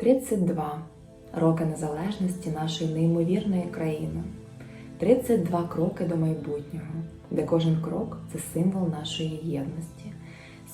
32 роки незалежності нашої неймовірної країни. 32 кроки до майбутнього, де кожен крок це символ нашої єдності.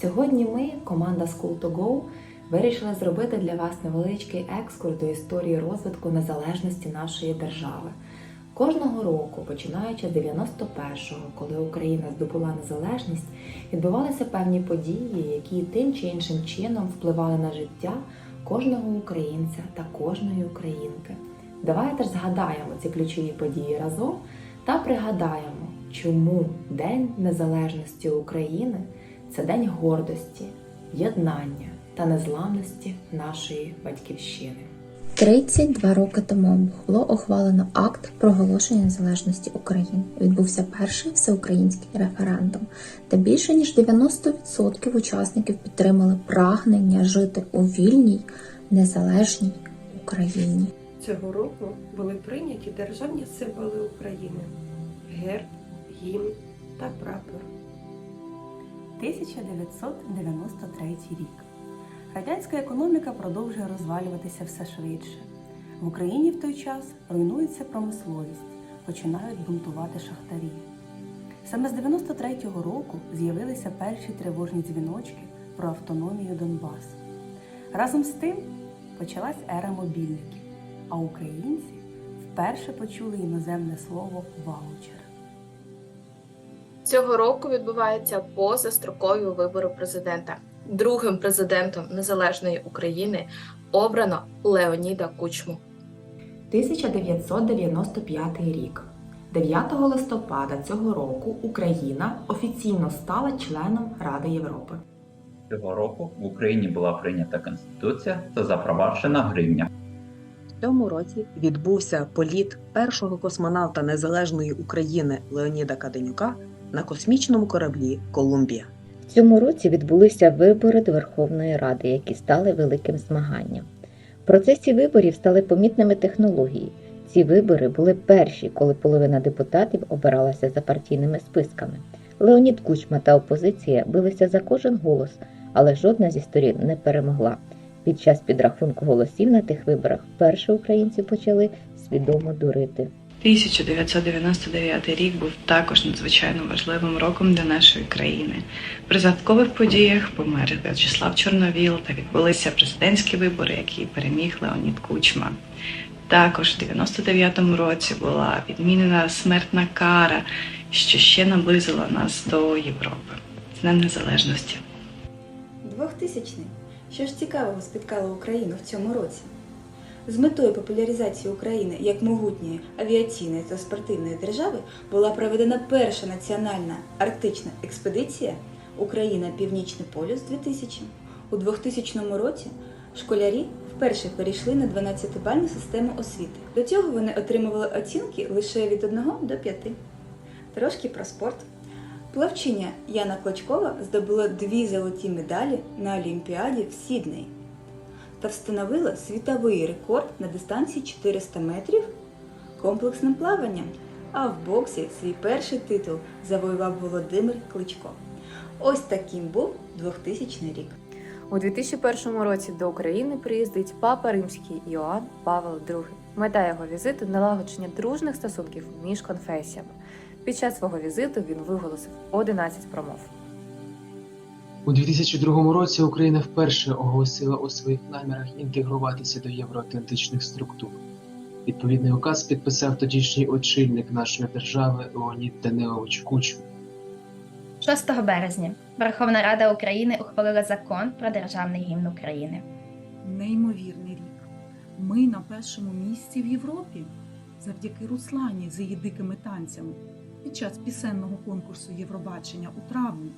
Сьогодні ми, команда School to Go, вирішили зробити для вас невеличкий екскурс до історії розвитку незалежності нашої держави. Кожного року, починаючи з 91-го, коли Україна здобула незалежність, відбувалися певні події, які тим чи іншим чином впливали на життя кожного українця та кожної українки. Давайте ж згадаємо ці ключові події разом та пригадаємо, чому День Незалежності України це день гордості, єднання та незламності нашої батьківщини. 32 роки тому було ухвалено акт проголошення незалежності України. Відбувся перший всеукраїнський референдум, де більше ніж 90% учасників підтримали прагнення жити у вільній незалежній Україні. Цього року були прийняті державні символи України герб, гімн та прапор. 1993 рік. Радянська економіка продовжує розвалюватися все швидше. В Україні в той час руйнується промисловість, починають бунтувати шахтарі. Саме з 93-го року з'явилися перші тривожні дзвіночки про автономію Донбасу. Разом з тим почалась ера мобільників, а українці вперше почули іноземне слово ваучер. Цього року відбуваються позастрокові вибори президента. Другим президентом Незалежної України обрано Леоніда Кучму. 1995 рік. 9 листопада цього року Україна офіційно стала членом Ради Європи. Цього року в Україні була прийнята Конституція та запроваджена гривня. В цьому році відбувся політ першого космонавта Незалежної України Леоніда Каденюка на космічному кораблі Колумбія. Цьому році відбулися вибори до Верховної Ради, які стали великим змаганням. В процесі виборів стали помітними технології. Ці вибори були перші, коли половина депутатів обиралася за партійними списками. Леонід Кучма та опозиція билися за кожен голос, але жодна зі сторін не перемогла. Під час підрахунку голосів на тих виборах вперше українці почали свідомо дурити. 1999 рік був також надзвичайно важливим роком для нашої країни. При загадкових подіях помер В'ячеслав Чорновіл та відбулися президентські вибори, які переміг Леонід Кучма. Також в 99-му році була відмінена смертна кара, що ще наблизило нас до Європи з Днем Незалежності. 2000 Що ж цікавого спіткало Україну в цьому році? З метою популяризації України як могутньої авіаційної та спортивної держави була проведена перша національна арктична експедиція Україна Північний полюс 2000. У 2000 році школярі вперше перейшли на 12-бальну систему освіти. До цього вони отримували оцінки лише від 1 до 5. Трошки про спорт. Плавчиня Яна Клочкова здобула дві золоті медалі на Олімпіаді в Сіднеї та встановила світовий рекорд на дистанції 400 метрів комплексним плаванням. А в боксі свій перший титул завоював Володимир Кличко. Ось таким був 2000 рік. У 2001 році до України приїздить папа римський Іоанн Павел II. Мета його візиту налагодження дружних стосунків між конфесіями. Під час свого візиту він виголосив 11 промов. У 2002 році Україна вперше оголосила у своїх намірах інтегруватися до євроатлантичних структур. Відповідний указ підписав тодішній очільник нашої держави Леонід Данилович Кучма. 6 березня Верховна Рада України ухвалила закон про державний гімн України. Неймовірний рік. Ми на першому місці в Європі завдяки Руслані з її дикими танцями під час пісенного конкурсу Євробачення у травні.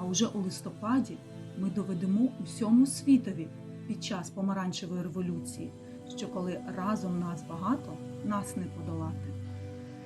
А уже у листопаді ми доведемо усьому світові під час помаранчевої революції, що коли разом нас багато, нас не подолати.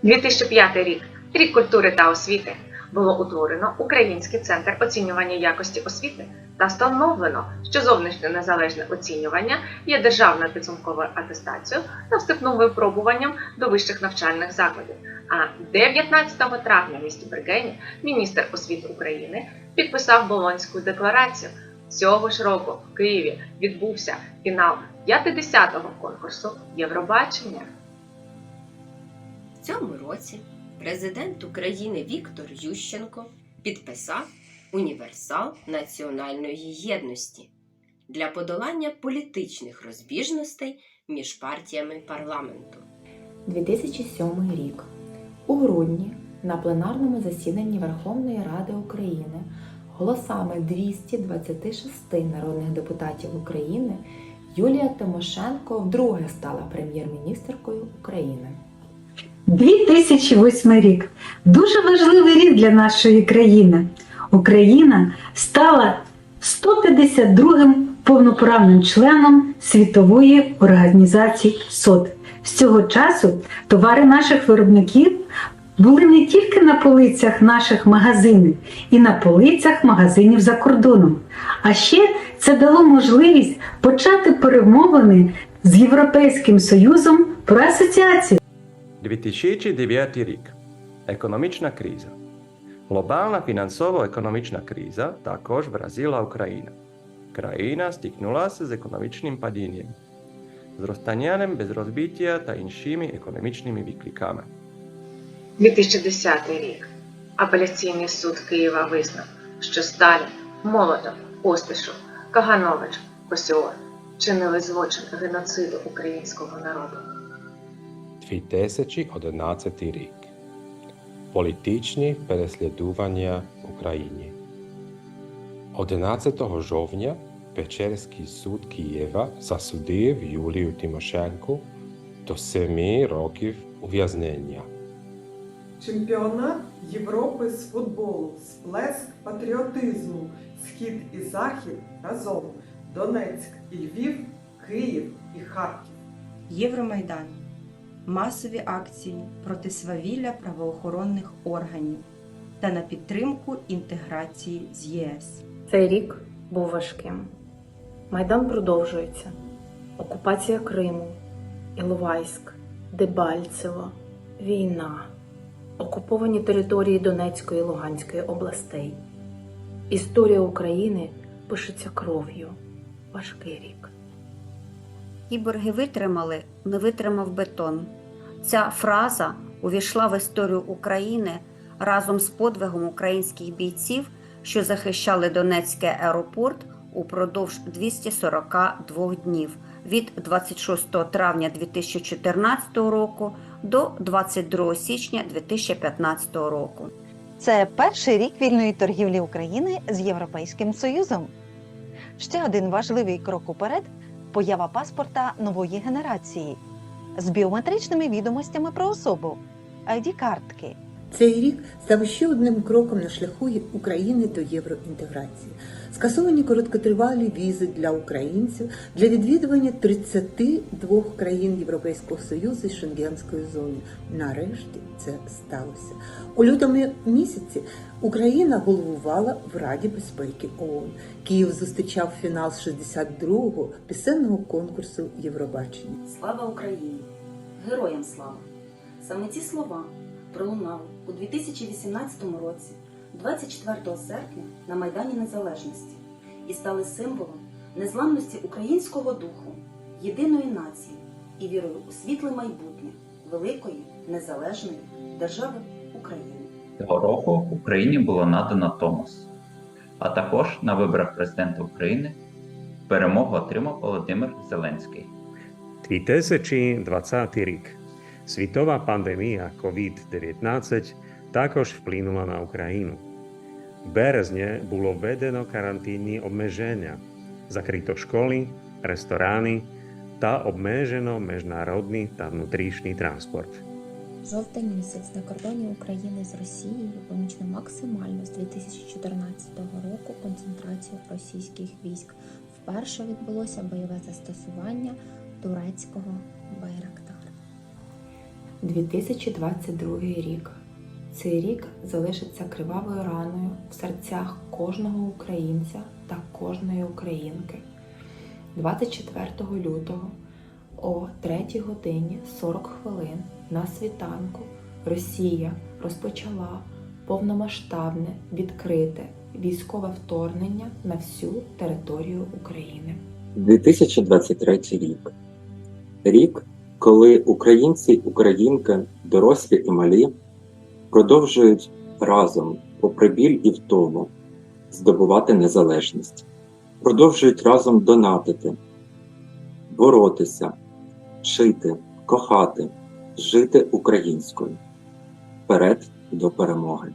2005 рік рік культури та освіти було утворено Український центр оцінювання якості освіти та встановлено, що зовнішнє незалежне оцінювання є державною підсумковою атестацією та вступним випробуванням до вищих навчальних закладів. А 19 травня в місті Бергені міністр освіти України підписав Болонську декларацію. Цього ж року в Києві відбувся фінал 50-го конкурсу Євробачення. В цьому році президент України Віктор Ющенко підписав універсал національної єдності для подолання політичних розбіжностей між партіями парламенту. 2007 рік. У грудні на пленарному засіданні Верховної Ради України голосами 226 народних депутатів України Юлія Тимошенко вдруге стала прем'єр-міністеркою України. 2008 рік дуже важливий рік для нашої країни. Україна стала 152-м повноправним членом світової організації СОД. З цього часу товари наших виробників були не тільки на полицях наших магазинів і на полицях магазинів за кордоном. А ще це дало можливість почати перемовини з Європейським Союзом про асоціацію. 2009 рік. Економічна криза. Глобальна фінансово-економічна криза також вразила Україну. Країна стикнулася з економічним падінням, зростанням безробіття та іншими економічними викликами. 2010 рік. Апеляційний суд Києва визнав, що Сталін, Молотов, Постишов, Каганович, Косіор чинили злочин геноциду українського народу. 2011 рік. Політичні переслідування в Україні. 11 жовтня Печерський суд Києва засудив Юлію Тимошенко до 7 років ув'язнення. Чемпіонат Європи з футболу, сплеск патріотизму, схід і захід разом, Донецьк і Львів, Київ і Харків. Євромайдан. Масові акції проти свавілля правоохоронних органів та на підтримку інтеграції з ЄС. Цей рік був важким. Майдан продовжується. Окупація Криму, Іловайськ, Дебальцево, війна, окуповані території Донецької і Луганської областей. Історія України пишеться кров'ю. Важкий рік. Кіборги витримали, не витримав бетон. Ця фраза увійшла в історію України разом з подвигом українських бійців, що захищали Донецький аеропорт упродовж 242 днів від 26 травня 2014 року до 22 січня 2015 року. Це перший рік вільної торгівлі України з Європейським Союзом. Ще один важливий крок уперед поява паспорта нової генерації з біометричними відомостями про особу, id картки Цей рік став ще одним кроком на шляху України до євроінтеграції. Скасовані короткотривалі візи для українців для відвідування 32 країн Європейського Союзу і Шенгенської зони. Нарешті це сталося. У лютому місяці Україна головувала в Раді безпеки ООН. Київ зустрічав фінал 62-го пісенного конкурсу Євробачення. Слава Україні! Героям слава! Саме ці слова пролунали у 2018 році, 24 серпня на Майдані Незалежності і стали символом незламності українського духу, єдиної нації і вірою у світле майбутнє великої незалежної держави України. Цього року Україні було надано Томос, а також на виборах президента України перемогу отримав Володимир Зеленський. 2020 рік. Світова пандемія COVID-19 також вплинула на Україну. В березні було введено карантинні обмеження, закрито школи, ресторани та обмежено міжнародний та внутрішній транспорт. Жовтень місяць на кордоні України з Росією помічено максимально з 2014 року концентрацію російських військ. Вперше відбулося бойове застосування турецького. 2022 рік. Цей рік залишиться кривавою раною в серцях кожного українця та кожної українки. 24 лютого о 3 годині 40 хвилин на світанку Росія розпочала повномасштабне, відкрите військове вторгнення на всю територію України. 2023 рік. Рік, коли українці, українки, дорослі і малі продовжують разом, попри біль і втому, здобувати незалежність, продовжують разом донатити, боротися, вчити, кохати, жити українською. Вперед до перемоги!